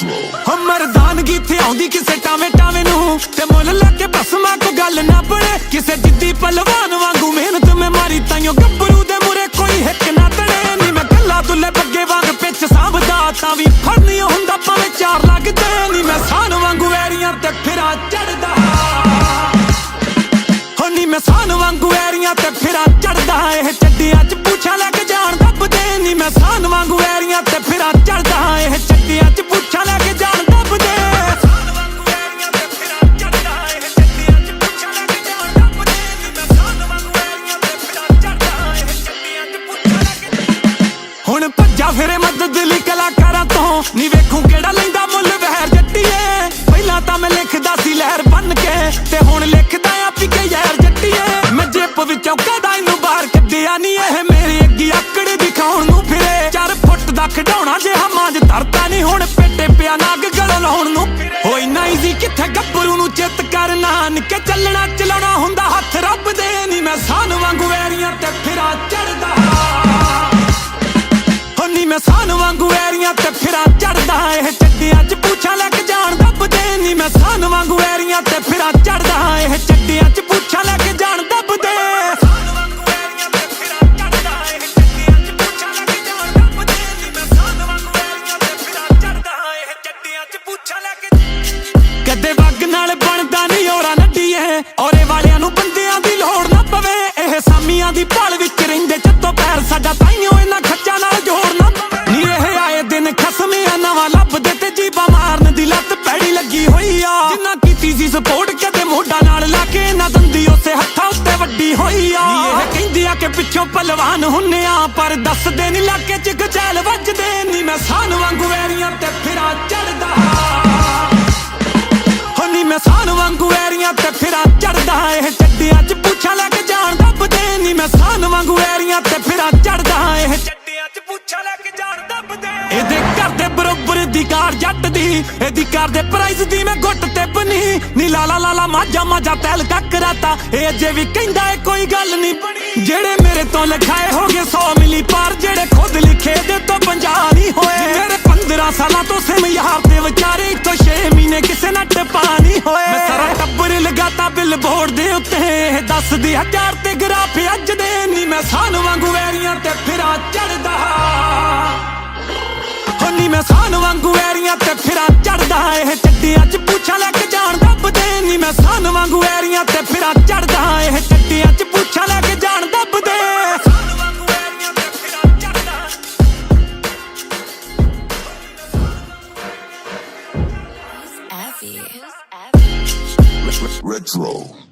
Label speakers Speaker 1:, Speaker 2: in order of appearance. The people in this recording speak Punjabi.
Speaker 1: Retro.
Speaker 2: ਮਰਦਾਨਗੀ ਇੱਥੇ ਆਉਂਦੀ ਕਿਸੇ ਟਾਵੇਂ ਟਾਵੇਂ ਨੂੰ ਤੇ ਮੁੱਲ ਲਾ ਕੇ ਬਸਮਾ ਕੋ ਗੱਲ ਨਾ ਬਣੇ ਕਿਸੇ ਜਿੱਦੀ ਪਹਿਲਵਾਨ ਵਾਂਗੂ ਮਿਹਨਤ ਮੈਂ ਮਾਰੀ ਤਾਈਓ ਗੱਭਰੂ ਦੇ ਮੁਰੇ ਕੋਈ ਹਿੱਕ ਨਾ ਤੜੇ। ਨਹੀਂ ਮੈਂ ਗੱਲਾਂ ਦੁੱਲੇ ਬੱਗੇ ਵਾਂਗ ਪਿੱਛ ਸਾਂਭਦਾ ਤਾਂ ਵੀ ਫੜਨੀ ਹੁੰਦਾ ਭਾਵੇਂ ਚਾਰ ਲੱਗਦੇ। ਨਹੀਂ ਮੈਂ ਸਾਨ ਵਾਂਗੂ ਵੈਰੀਆਂ ਤੇ ਫਿਰਾਂ ਚੜਦਾ ਹੋ ਮੈਂ ਸਾਨ ਵਾਂਗੂ ਐਰੀਆਂ ਤੇ ਫਿਰਾ ਚੜਦਾ ਇਹ ਚੱਡੀਆਂ 'ਚ ਪੁੱਛਾਂ ਲੈ ਕੇ ਜਾਣ ਦੱਬਦੇ। ਨੀ ਮੈਂ ਸਾਨ ਵਾਂਗੂ ਐਰੀਆਂ ਤੇ ਫਿਰਾਂ ਚੜਦਾ ਹੁਣ ਫਿਰੇ ਮਦਦ ਲਈ ਕਲਾਕਾਰਾਂ ਤੋਂ ਨੀ ਵੇਖੂ ਕਿਹੜਾ ਲੈਂਦਾ ਮੁੱਲ ਵਹਿਰ ਜੱਟੀਏ। ਪਹਿਲਾਂ ਤਾਂ ਮੈਂ ਲਿਖਦਾ ਸੀ ਲਹਿਰ ਬਨ ਕੇ ਤੇ ਹੁਣ ਲਿਖਦਾ ਆ ਪੀ ਕੇ ਯਾਰ ਜੱਟੀਏ। ਮੈਂ ਜੇਬ ਵਿੱਚੋਂ ਕਦਾ ਇਹਨੂੰ ਬਾਹਰ ਕੱਢਿਆ ਨਹੀਂ ਇਹ ਮੇਰੀ ਅੱਗੀ ਆਕੜ ਦਿਖਾਉਣ ਨੂੰ ਫਿਰੇ। ਚਾਰ ਫੁੱਟ ਦਾ ਖਡਾਉਣਾ ਜੇ ਹਮਾਂ ਜ ਧਰਦਾ ਨਹੀਂ ਹੁਣ ਪੇਟੇ ਪਿਆ ਨਾਗ ਗਲੋਂ ਲਾਉਣ ਨੂੰ ਹੋਈ ਨਾ ਈਜ਼ੀ ਕਿੱਥੇ ਗੱਭਰੂ ਨੂੰ ਚਿੱਤ ਕਰਨਾ, ਨਿੱਕੇ ਚੱਲਣਾ, ਚਲਾਉਣਾ ਹੰਨੀ ਵਾਂਗੂ ਐਰੀਆਂ ਤੇ ਫਿਰਾਂ ਚੜਦਾ ਇਹ ਚੱਡੀਆਂ 'ਚ ਪੁੱਛਾਂ ਲੈ ਕੇ ਆ ਕਿ ਪਿੱਛੋਂ ਪਹਿਲਵਾਨ ਹੁੰਨੇ ਆ, ਪਰ ਦੱਸਦੇ ਨਹੀਂ ਲਾਕੇ ਚ ਗਜੈਲ ਵੱਜਦੇ ਨਹੀਂ ਮੈਂ ਸਾਨ ਵਾਂਗੂ ਵੈਰੀਆਂ ਤੇ ਫਿਰਾਂ ਚੜਦਾ ਹਨੀ ਮੈਂ ਸਾਨ ਵਾਂਗੂ ਐਰੀਆਂ ਤੇ ਫਿਰਾਂ ਚੜਦਾ ਇਹ ਚੱਡੀਆਂ 'ਚ ਪੁੱਛਾਂ ਲੈ ਕੇ ਜਾਣ ਦੱਬਦੇ ਨਹੀਂ ਮੈਂ ਸਾਨ ਵਾਂਗੂ ਐਰੀਆਂ ਤੇ ਫਿਰਾਂ ਚੜਦਾ ਇਹ ਚੱਡੀਆਂ 'ਚ ਪੁੱਛਾਂ ਲੈ ਕੇ ਜਾਣ ਦੱਬਦੇ। ਇਹਦੇ ਘਰ ਦੇ ਬਰੋਬਰ ਦੀ ਕਾਰ ਜੱਟ ਦੀ, ਇਹਦੀ ਕਾਰ ਦੇ ਪ੍ਰਾਈਜ਼ ਦੀ ਮੈਂ ਗੁੱਟ ਤੇ ਬਣੀ ਨੀ ਲਾਲਾ ਲਾਲਾ ਮਾਜਾ ਮਾਜਾ ਤੈਲ ਕਰਾਤਾ ਇਹ ਅਜੇ ਵੀ ਕਹਿੰਦਾ ਏ, ਕੋਈ ਗੱਲ ਨਹੀਂ ਬਣੀ ਜਿਹੜੇ ਮੇਰੇ ਤੋਂ ਲਿਖਾਏ ਹੋਗੇ 100 ਮਿਲੀ ਪਰ, ਜਿਹੜੇ ਖੁਦ ਲਿਖੇ ਦੇ ਤੋਂ 50 ਨਹੀਂ ਹੋਏ। ਮੇਰੇ 15 ਸਾਲਾਂ ਤੋਂ ਸਿਮ ਯਾਰ ਦੇ ਵਿਚਾਰੇ, ਇੱਥੋਂ 6 ਮਹੀਨੇ ਕਿਸੇ ਨਾਲ ਟਪਾ ਨਹੀਂ ਹੋਏ। ਮੈਂ ਸਾਰਾ ਟੱਬਰ ਲਗਾਤਾ ਬਿੱਲ ਬੋਰਡ ਦੇ ਉੱਤੇ। ਇਹ ਦੱਸਦੀ ਹਜ਼ਾਰ ਤੇ ਗਰਾਫ ਅੱਜ ਦੇ ਨਹੀਂ ਮੈਂ ਸਾਨੂੰ ਵਾਂਗੂ ਵੈਰੀਆਂ ਤੇ ਫਿਰਾਂ ਚੜਦਾ
Speaker 1: Retro.